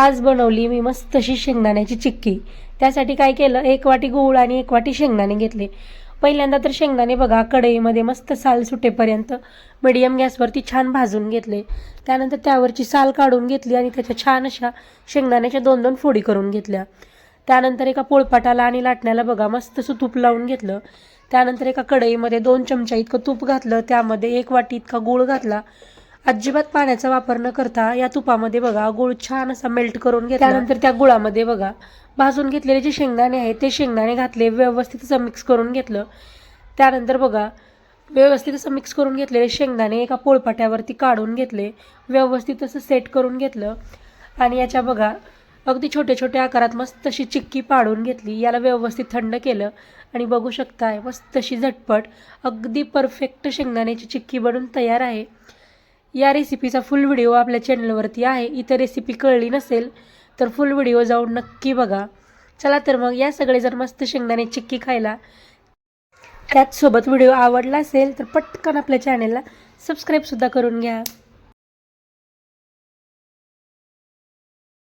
आज बनवली मी मस्त अशी शेंगदाण्याची चिक्की. त्यासाठी काय केलं एक वाटी गूळ आणि एक वाटी शेंगदाणे घेतले. पहिल्यांदा तर शेंगदाणे बघा कढईमध्ये मस्त साल सुटेपर्यंत मिडियम गॅसवरती छान भाजून घेतले. त्यानंतर त्यावरची साल काढून घेतली आणि त्याच्या छान अशा शेंगदाण्याच्या दोन दोन फोडी करून घेतल्या. त्यानंतर एका पोळपाटाला आणि लाटण्याला बघा मस्त असं तूप लावून घेतलं. त्यानंतर एका कढईमध्ये दोन चमचा इतकं तूप घातलं. त्यामध्ये एक वाटी इतका गूळ घातला. अजिबात पाण्याचा वापर न करता या तुपामध्ये बघा गूळ छान असा मेल्ट करून घेतला. त्यानंतर त्या गुळामध्ये बघा भाजून घेतलेले जे शेंगदाणे आहेत ते शेंगदाणे घातले व्यवस्थित असं मिक्स करून घेतलं. त्यानंतर बघा व्यवस्थित असं मिक्स करून घेतलेले शेंगदाणे एका पोळपाट्यावरती काढून घेतले व्यवस्थित असं सेट करून घेतलं. आणि याच्या बघा अगदी छोटे छोटे आकारात मस्तशी चिक्की पाडून घेतली याला व्यवस्थित थंड केलं. आणि बघू शकताय मस्तशी झटपट अगदी परफेक्ट शेंगदाण्याची चिक्की बनून तयार आहे. या रेसिपीचा फुल व्हिडिओ आपल्या चॅनलवरती आहे. इथं रेसिपी कळली नसेल तर फुल व्हिडिओ जाऊन नक्की बघा. चला तर मग या सगळे जर मस्त शेंगदाणे चिक्की खायला. त्याचसोबत व्हिडिओ आवडला असेल तर पटकन आपल्या चॅनलला सबस्क्राईबसुद्धा करून घ्या.